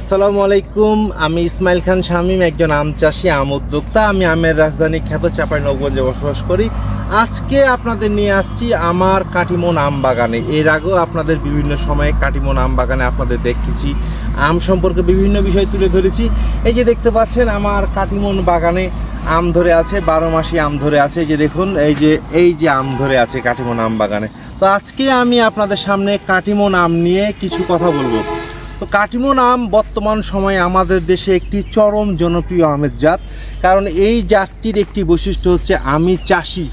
আসসালামু আলাইকুম, আমি ইসমাইল খান শামীম, একজন আম চাষি, আম উদ্যোক্তা। আমি আমের রাজধানী খ্যাত চাপাই নবগঞ্জে বসবাস করি। আজকে আপনাদের নিয়ে আসছি আমার কাটিমন আম বাগানে। এর আগেও আপনাদের বিভিন্ন সময়ে কাটিমন আম বাগানে আপনাদের দেখেছি। আম সম্পর্কে বিভিন্ন বিষয় তুলে ধরেছি। এই যে দেখতে পাচ্ছেন, আমার কাটিমন বাগানে আম ধরে আছে, বারো মাসি আম ধরে আছে। যে দেখুন, এই যে এই যে আম ধরে আছে কাটিমন আম বাগানে। তো আজকে আমি আপনাদের সামনে কাটিমন আম নিয়ে কিছু কথা বলব। তো কাটিমন আম বর্তমান সময়ে আমাদের দেশে একটি চরম জনপ্রিয় আমের জাত। কারণ এই জাতটির একটি বৈশিষ্ট্য হচ্ছে আমি চাষি।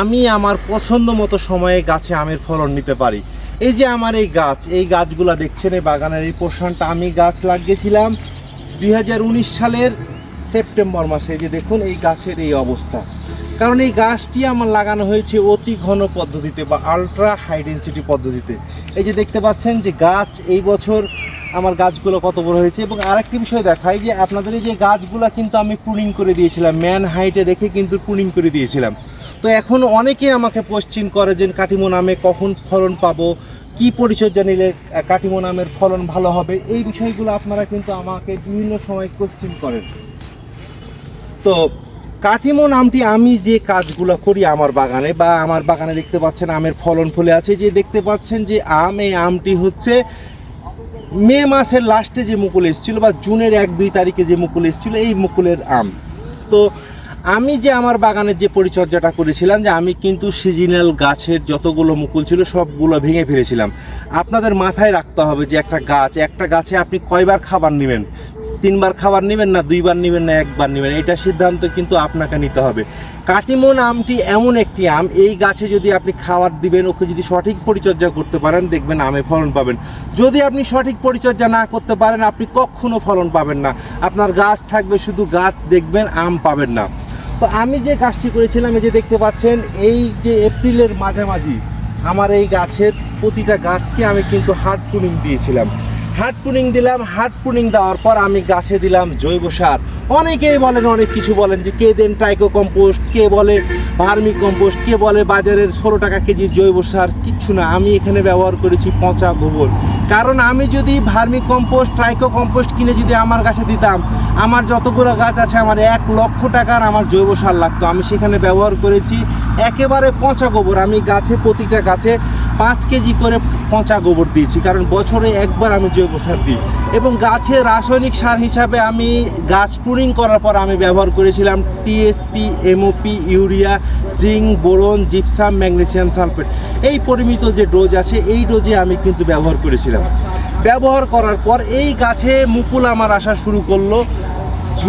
আমি আমার পছন্দ মতো সময়ে গাছে আমের ফলন নিতে পারি। এই যে আমার এই গাছ, এই গাছগুলো দেখছেন, এই বাগানের এই পোর্শনটা আমি গাছ লাগিয়েছিলাম দুই হাজার উনিশ সালের সেপ্টেম্বর মাসে। যে দেখুন, এই গাছের এই অবস্থা। কারণ এই গাছটি আমার লাগানো হয়েছে অতি ঘন পদ্ধতিতে বা আলট্রা হাই ডেন্সিটি পদ্ধতিতে। এই যে দেখতে পাচ্ছেন যে গাছ এই বছর আমার গাছগুলো কত বড় হয়েছে এবং আরেকটি বিষয় দেখায় যে আপনাদের এই যে গাছগুলো কিন্তু আমি প্রুনিং করে দিয়েছিলাম ম্যান হাইটে রেখে কিন্তু প্রুনিং করে দিয়েছিলাম। তো এখন অনেকে আমাকে কোশ্চিন করে যে কাটিমো নামে কখন ফলন পাবো, কি পরিচর্যা নিলে কাটিমো নামের ফলন ভালো হবে, এই বিষয়গুলো আপনারা কিন্তু আমাকে বিভিন্ন সময় কোশ্চিন করেন। তো কাটিমো নামটি আমি যে কাজগুলো করি আমার বাগানে বা আমার বাগানে দেখতে পাচ্ছেন আমের ফলন ফলে আছে, যে দেখতে পাচ্ছেন যে আম, এই আমটি হচ্ছে মে মাসের লাস্টে যে মুকুল এসেছিল বা জুনের এক, দুই তারিখে যে মুকুল এসেছিল, এই মুকুলের আম। তো আমি যে আমার বাগানের যে পরিচর্যাটা করেছিলাম, যে আমি কিন্তু সিজনাল গাছের যতগুলো মুকুল ছিল, সবগুলো ভেঙে ফেলেছিলাম। আপনাদের মাথায় রাখতে হবে যে একটা গাছ, একটা গাছে আপনি কয়বার খাবার নেবেন? তিনবার খাবার নেবেন না, দুইবার নেবেন না, একবার নেবেন এটা সিদ্ধান্ত কিন্তু আপনাকে নিতে হবে। কাটিমন আমটি এমন একটি আম, এই গাছে যদি আপনি খাবার দিবেন, ওকে যদি সঠিক পরিচর্যা করতে পারেন, দেখবেন আমে ফলন পাবেন। যদি আপনি সঠিক পরিচর্যা না করতে পারেন, আপনি কখনো ফলন পাবেন না। আপনার গাছ থাকবে, শুধু গাছ দেখবেন, আম পাবেন না। তো আমি যে গাছটি করেছিলাম, এই যে দেখতে পাচ্ছেন, এই যে এপ্রিলের মাঝামাঝি, আমার এই গাছের প্রতিটা গাছকে আমি কিন্তু হার্ড পুনিং দিয়েছিলাম। হার্ড পুনিং দিলাম হার্ড পুনিং দেওয়ার পর আমি গাছে দিলাম জৈব সার। অনেকেই বলেন, অনেক কিছু বলেন যে কে দেন ট্রাইকো কম্পোস্ট কে বলে ভার্মি কম্পোস্ট কে বলে বাজারের ষোলো টাকা কেজি জৈব সার, কিচ্ছু না। আমি এখানে ব্যবহার করেছি পচা গোবর। কারণ আমি যদি ভার্মি কম্পোস্ট ট্রাইকো কম্পোস্ট কিনে যদি আমার গাছে দিতাম, আমার যতগুলো গাছ আছে, আমার এক লক্ষ টাকার আমার জৈব সার লাগতো। আমি সেখানে ব্যবহার করেছি একেবারে পচা গোবর। আমি গাছে, প্রতিটা গাছে পাঁচ কেজি করে পচা গোবর দিয়েছি, কারণ বছরে একবার আমি জৈব সার দিই। এবং গাছে রাসায়নিক সার হিসাবে আমি গাছ প্রুনিং করার পর আমি ব্যবহার করেছিলাম TSP MOP urea, zinc, boron, gypsum, magnesium sulphate. এই পরিমিত যে ডোজ আছে, এই ডোজে আমি কিন্তু ব্যবহার করেছিলাম। ব্যবহার করার পর এই গাছে মুকুল আমার আসা শুরু করল।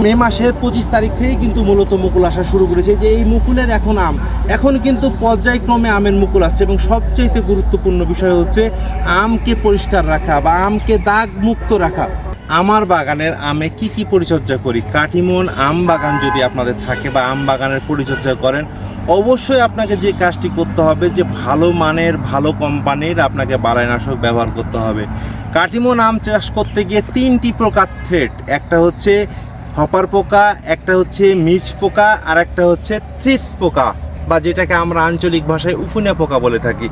মে মাসের পঁচিশ তারিখ থেকেই কিন্তু মূলত মুকুল আসা শুরু করেছে। যে এই মুকুলের এখন আম, এখন কিন্তু পর্যায়ক্রমে আমের মুকুল আসছে এবং সবচেয়ে গুরুত্বপূর্ণ বিষয় হচ্ছে আমকে পরিষ্কার রাখা বা আমকে দাগ মুক্ত রাখা। আমার বাগানের আমে কি কি পরিচর্যা করি? কাটিমন আম বাগান যদি আপনাদের থাকে বা আম বাগানের পরিচর্যা করেন, অবশ্যই আপনাকে যে কাজটি করতে হবে যে ভালো মানের, ভালো কোম্পানির আপনাকে বালাইনাশক ব্যবহার করতে হবে। কাটিমন আম চাষ করতে গিয়ে তিনটি প্রকার থ্রেট একটা হচ্ছে হপার পোকা, একটা হচ্ছে মিচ পোকা, আর একটা হচ্ছে থ্রিপস পোকা, বা যেটাকে আমরা আঞ্চলিক ভাষায় উকুনে পোকা বলে থাকি।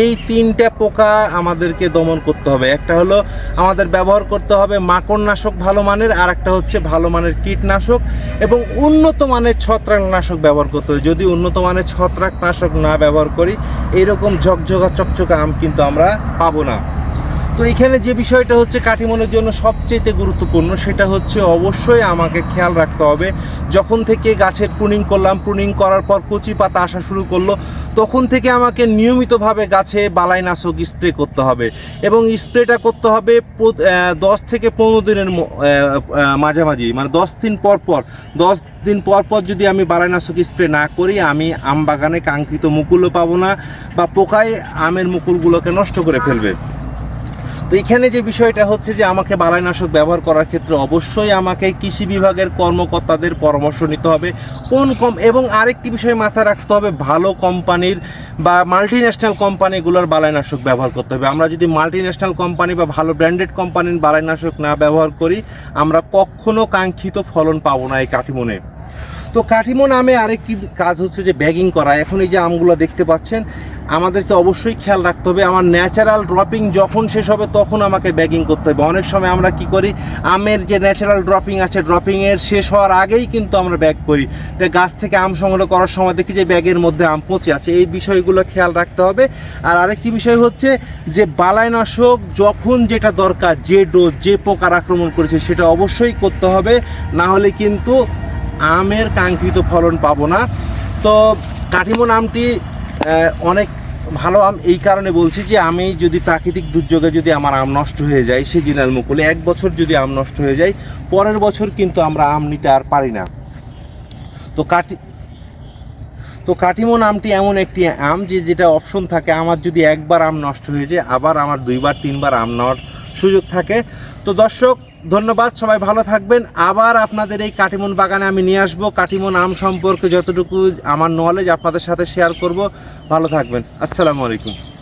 এই তিনটা পোকা আমাদেরকে দমন করতে হবে। একটা হলো আমাদের ব্যবহার করতে হবে মাকড়নাশক ভালো মানের, আর একটা হচ্ছে ভালো মানের কীটনাশক, এবং উন্নত মানের ছত্রাকনাশক ব্যবহার করতে হবে। যদি উন্নত মানের ছত্রাকনাশক না ব্যবহার করি এইরকম ঝকঝকা চকচকা আম কিন্তু আমরা পাবো না। তো এখানে যে বিষয়টা হচ্ছে কাটিমনের জন্য সবচেয়ে গুরুত্বপূর্ণ, সেটা হচ্ছে অবশ্যই আমাকে খেয়াল রাখতে হবে। যখন থেকে গাছের প্রুনিং করলাম প্রুনিং করার পর কচি পাতা আসা শুরু করল, তখন থেকে আমাকে নিয়মিতভাবে গাছে বালাইনাশক স্প্রে করতে হবে এবং স্প্রেটা করতে হবে দশ থেকে পনেরো দিনের মাঝামাঝি মানে দশ দিন পর পর। দশ দিন পর পর যদি আমি বালাইনাশক স্প্রে না করি, আমি আম বাগানে কাঙ্ক্ষিত মুকুলও পাবো না বা পোকায় আমের মুকুলগুলোকে নষ্ট করে ফেলবে। তো এখানে যে বিষয়টা হচ্ছে যে আমাকে বালাইনাশক ব্যবহার করার ক্ষেত্রে অবশ্যই আমাকে কৃষি বিভাগের কর্মকর্তাদের পরামর্শ নিতে হবে। কোন কম, এবং আরেকটি বিষয় মাথায় রাখতে হবে, ভালো কোম্পানির বা মাল্টি ন্যাশনাল কোম্পানিগুলোর বালাইনাশক ব্যবহার করতে হবে। আমরা যদি মাল্টি ন্যাশনাল কোম্পানি বা ভালো ব্র্যান্ডেড কোম্পানির বালাইনাশক না ব্যবহার করি, আমরা কখনো কাঙ্ক্ষিত ফলন পাবো না এই কাঠিমনে। তো কাঠিমো নামে আরেকটি কাজ হচ্ছে যে ব্যাগিং করা। এখন এই যে আমগুলো দেখতে পাচ্ছেন আমাদেরকে অবশ্যই খেয়াল রাখতে হবে। আমার ন্যাচারাল ড্রপিং যখন শেষ হবে তখন আমাকে ব্যাগিং করতে হবে। অনেক সময় আমরা কি করি আমের যে ন্যাচারাল ড্রপিং আছে ড্রপিংয়ের শেষ হওয়ার আগেই কিন্তু আমরা ব্যাগ করি। তো গাছ থেকে আম সংগ্রহ করার সময় দেখি যে ব্যাগের মধ্যে আম পচে আছে। এই বিষয়গুলো খেয়াল রাখতে হবে। আর আরেকটি বিষয় হচ্ছে যে বালাইনাশক যখন যেটা দরকার যে ডোজ যে পোকার আক্রমণ করেছে সেটা অবশ্যই করতে হবে। না হলে কিন্তু আমের কাঙ্ক্ষিত ফলন পাবো না। তো কাঠিমো নামটি আহ, অনেক ভালো আম এই কারণে বলছি যে আমি যদি প্রাকৃতিক দুর্যোগে যদি আমার আম নষ্ট হয়ে যায় সিজনাল মুকুলে এক বছর যদি আম নষ্ট হয়ে যায়, পরের বছর কিন্তু আমরা আম নিতে আর পারি না। তো কাটি তো কাটিমন আমটি এমন একটি আম যে যেটা অপশন থাকে, আমার যদি একবার আম নষ্ট হয়ে যায়, আবার আমার দুইবার, তিনবার আম নেওয়ার সুযোগ থাকে। তো দর্শক, ধন্যবাদ, সবাই ভালো থাকবেন। আবার আপনাদের এই কাটিমন বাগানে আমি নিয়ে আসব। কাটিমন আম সম্পর্কে যতটুকু আমার নলেজ আপনাদের সাথে শেয়ার করব। ভালো থাকবেন। আসসালামু আলাইকুম।